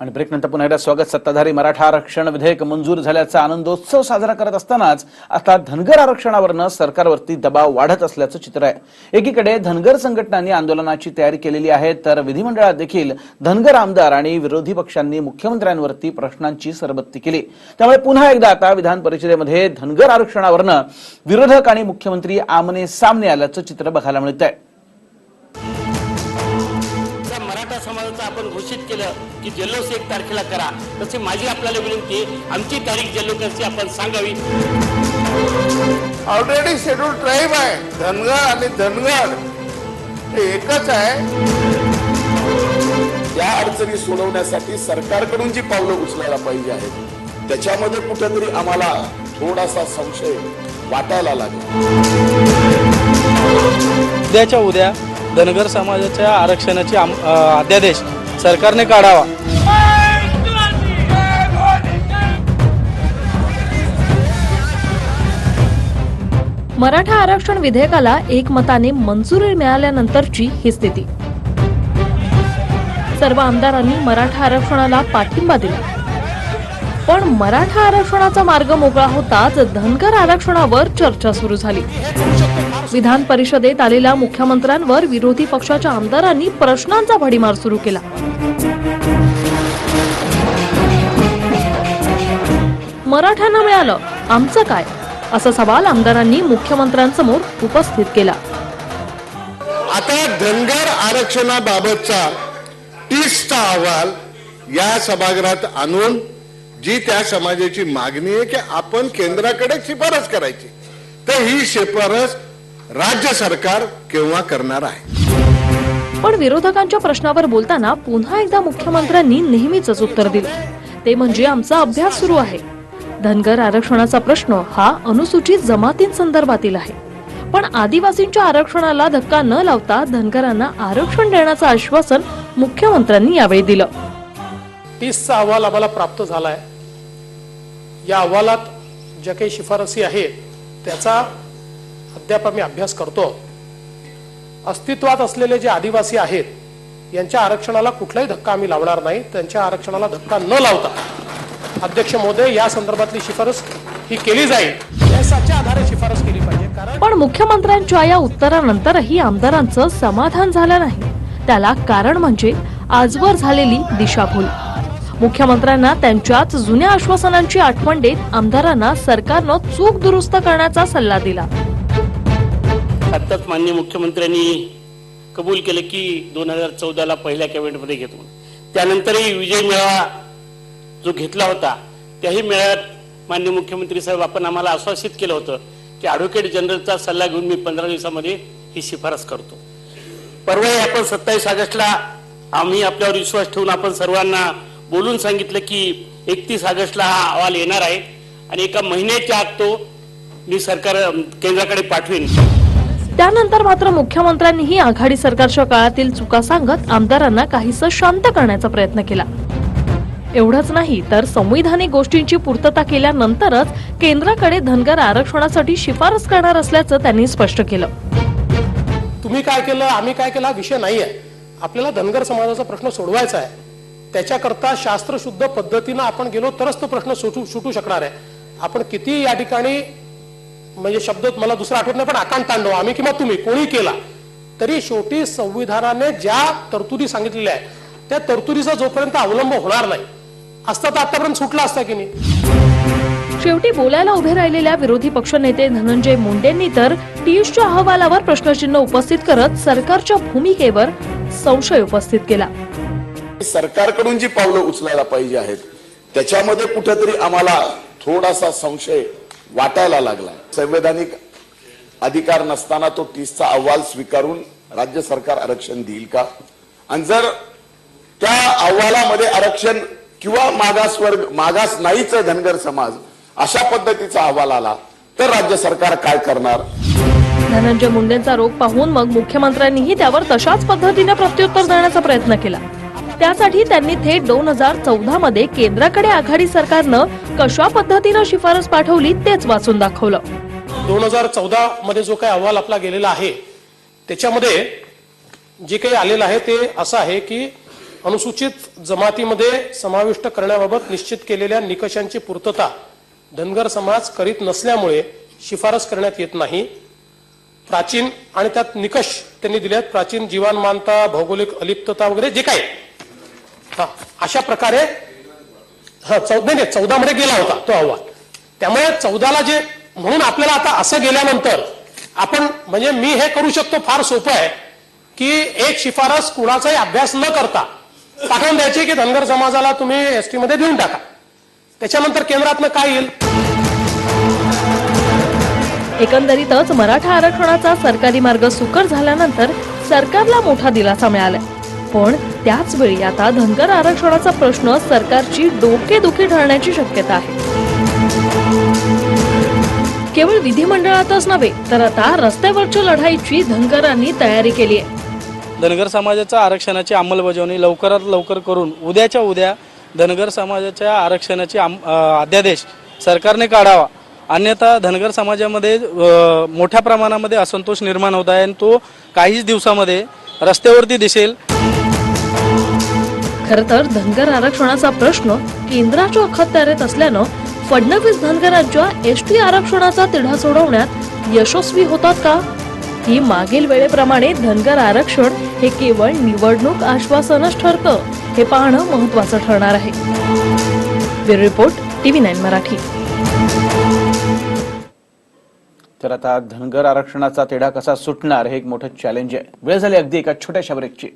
आणि ब्रेकनंतर पुन्हा एकदा स्वागत सत्ताधारी मराठा आरक्षण विधेयक मंजूर झाल्याचा आनंदोत्सव साजरा करत असतानाच आता धनगर आरक्षणावरनं सरकारवरती दबाव वाढत असल्याचं चित्र आहे. एकीकडे धनगर संघटनांनी आंदोलनाची तयारी केलेली आहे तर विधिमंडळात देखील धनगर आमदार आणि विरोधी पक्षांनी मुख्यमंत्र्यांवरती प्रश्नांची सरबत्ती केली. त्यामुळे पुन्हा एकदा आता विधान परिषदेमध्ये धनगर आरक्षणावरनं विरोधक आणि मुख्यमंत्री आमने सामने आल्याचं चित्र बघायला मिळत आहे आपण घोषित केलं की जल्लोष एक तारखेला करा तशी माझी आपल्याला विनंती आहे. आमची तारीख जल्लोषाची आपण सांगावी? ऑलरेडी शेड्यूल ट्राईब आहे. धनगर आणि धनगर हे एकच आहे. या अडचणी सोडवण्यासाठी सरकारकडून जी पावलं उचलायला पाहिजे आहेत त्याच्यामध्ये कुठेतरी आम्हाला थोडासा संशय वाटायला लागला. उद्याच्या उद्या धनगर समाजाच्या आरक्षणाची अध्यादेश सरकारने काढावा. मराठा आरक्षण विधेयकाला एकमताने मंजुरी मिळाल्यानंतरची ही स्थिती. सर्व आमदारांनी मराठा आरक्षणाला पाठिंबा दिला. पण मराठा आरक्षणाचा मार्ग मोकळा होताच धनगर आरक्षणावर चर्चा सुरू झाली. विधान परिषदेत आलेल्या मुख्यमंत्र्यांवर विरोधी पक्षाच्या आमदारांनी प्रश्नांचा भडीमार सुरू केला. मराठ्यांना मिळालं आमचं काय? असा सवाल आमदारांनी मुख्यमंत्र्यांसमोर उपस्थित केला. आता धनगर आरक्षणाबाबतचा तीसचा अहवाल या सभागृहात आणून जी त्या समाजाची मागणी आहे की आपण केंद्राकडे शिफारस करायची. तर ही शिफारस राज्य सरकार केव्हा करणार आहे? पण विरोधकांच्या प्रश्नावर बोलताना पुन्हा एकदा मुख्यमंत्र्यांनी नेहमीच उत्तर दिलं. ते म्हणजे आमचा अभ्यास सुरू आहे. धनगर आरक्षणाचा प्रश्न हा अनुसूचित जमातींसंदर्भातील आहे. पण आदिवासींच्या आरक्षणाला धक्का न लावता धनगरांना आरक्षण देण्याचं आश्वासन मुख्यमंत्र्यांनी यावेळी दिलं. तीसचा अहवाल आम्हाला प्राप्त झाला आहे या अहवालात ज्या काही शिफारसी आहेत त्याचा अद्याप आम्ही अभ्यास करतो. अस्तित्वात असलेले जे आदिवासी आहेत यांच्या आरक्षणाला कुठलाही धक्का आम्ही लावणार नाही. त्यांच्या आरक्षणाला धक्का न लावता अध्यक्ष मोदय या संदर्भातली शिफारस ही केली जाईल. याच्या आधारे शिफारस केली पाहिजे. कारण पण मुख्यमंत्र्यांच्या या उत्तरानंतरही आमदारांचं समाधान झालं नाही. त्याला कारण म्हणजे आजवर झालेली दिशाभूल. मुख्यमंत्र्यांना त्यांच्याच जुन्या आश्वासनांची आठवण देत आमदारांना सरकारनं चूक दुरुस्त करण्याचा सल्ला दिला. आत्ताच माननीय मुख्यमंत्र्यांनी कबूल केलं की दोन हजार चौदाला पहिल्या कॅबिनेटमध्ये घेतो. त्यानंतरही विजय मेळावा जो घेतला होता त्याही मेळ्यात माननीय मुख्यमंत्री साहेब आपण आम्हाला आश्वासित केलं होतं की ॲडव्होकेट जनरलचा सल्ला घेऊन मी पंधरा दिवसामध्ये ही शिफारस करतो. परवाही आपण सत्तावीस ऑगस्टला आम्ही आपल्यावर विश्वास ठेवून आपण सर्वांना बोलून सांगितलं की एकतीस ऑगस्टला हा अहवाल येणार आहे आणि एका महिन्याच्या आत तो मी सरकार केंद्राकडे पाठवेन. त्यानंतर मात्र मुख्यमंत्र्यांनीही आघाडी सरकारच्या काळातील चुका सांगत आमदारांना काहीस शांत करण्याचा प्रयत्न केला. एवढंच नाही तर संविधानिक गोष्टींची पूर्तता केल्यानंतरच केंद्राकडे धनगर आरक्षणासाठी शिफारस करणार असल्याचं त्यांनी स्पष्ट केलं. तुम्ही काय केलं आम्ही काय केलं हा विषय नाही आहे आपल्याला धनगर समाजाचा प्रश्न सोडवायचा आहे. त्याच्याकरता शास्त्रशुद्ध पद्धतीनं आपण गेलो तरच तो प्रश्न सुटू सुटू शकणार आहे. आपण किती या ठिकाणी म्हणजे शब्द मला दुसरा आठवत नाही पण आकांत तांडव आम्ही किंवा तुम्ही कोणी केला तरी शेवटी संविधानाने ज्या तरतुदी सांगितलेल्या आहेत त्या तरतुदीचा जोपर्यंत अवलंब होणार नाही असता तर आतापर्यंत सुटला असता की नाही? शेवटी बोलायला उभे राहिलेल्या विरोधी पक्षनेते धनंजय मुंडेंनी तर टीएसच्या अहवालावर प्रश्नचिन्ह उपस्थित करत सरकारच्या भूमिकेवर संशय उपस्थित केला. सरकारकडून जी पावलं उचलायला पाहिजे आहेत त्याच्यामध्ये कुठेतरी आम्हाला थोडासा संशय वाटायला लागला संवैधानिक अधिकार नसताना तो तीसचा अहवाल स्वीकारून राज्य सरकार आरक्षण देईल का? आणि जर त्या अहवालामध्ये आरक्षण किंवा मागासवर्ग मागास नाहीच धनगर समाज अशा पद्धतीचा अहवाल आला तर राज्य सरकार काय करणार? धनंजय मुंडेंचा रोग पाहून मग मुख्यमंत्र्यांनीही त्यावर तशाच पद्धतीने प्रत्युत्तर देण्याचा प्रयत्न केला. त्यासाठी त्यांनी थेट दोन हजार चौदा मध्ये केंद्राकडे आघाडी सरकारनं कशा पद्धतीनं शिफारस पाठवली तेच वाचून दाखवलं. दोन हजार चौदा मध्ये जो काही अहवाल आपला गेलेला आहे त्याच्यामध्ये जे काही आलेलं आहे ते असं आहे की अनुसूचित जमातीमध्ये समाविष्ट करण्याबाबत निश्चित केलेल्या निकषांची पूर्तता धनगर समाज करीत नसल्यामुळे शिफारस करण्यात येत नाही. प्राचीन आणि त्यात निकष त्यांनी दिले आहेत प्राचीन जीवनमानता भौगोलिक अलिप्तता वगैरे जे काही हा अशा प्रकारे हा चौदा नाही चौदा मध्ये गेला होता तो अहवाल त्यामुळे चौदाला जे म्हणून आपल्याला आता असं गेल्यानंतर आपण म्हणजे मी हे करू शकतो फार सोपं आहे की एक शिफारस कुणाचाही अभ्यास न करता पाठवून द्यायची की धनगर समाजाला तुम्ही एसटी मध्ये देऊन टाका. त्याच्यानंतर केंद्रातनं काय येईल? एकंदरीतच मराठा आरक्षणाचा सरकारी मार्ग सुकर झाल्यानंतर सरकारला मोठा दिलासा मिळालाय. पण त्याचवेळी आता धनगर आरक्षणाचा प्रश्न सरकारची डोकेदुखी ठरण्याची शक्यता आहे. केवळ विधिमंडळातच नव्हे तर आता रस्त्यावरच्या लढाईची धनगरांनी तयारी केली आहे. धनगर समाजाच्या आरक्षणाची अंमलबजावणी लवकरात लवकर करून उद्याच्या उद्या धनगर समाजाच्या आरक्षणाची आम- अ, अध्यादेश सरकारने काढावा. अन्यथा धनगर समाजामध्ये अ, मोठ्या प्रमाणामध्ये असंतोष निर्माण होत आहे आणि तो काहीच दिवसामध्ये रस्त्यावरती दिसेल. खर तर धनगर आरक्षणाचा प्रश्न केंद्राच्या अखत्यारीत असल्यानं फडणवीस धनगरांच्या एस टी आरक्षणाचा तिढा सोडवण्यात यशस्वी होतात का? की मागील वेळेप्रमाणे धनगर आरक्षण हे केवळ निवडणूक आश्वासनच ठरतं. हे पाहणं महत्वाचं ठरणार आहे. Bureau report TV nine Marathi. तर आता धनगर आरक्षणाचा तिढा कसा सुटणार हे एक मोठं चॅलेंज आहे. वेळ झाली अगदी एका छोट्याशा ब्रेकची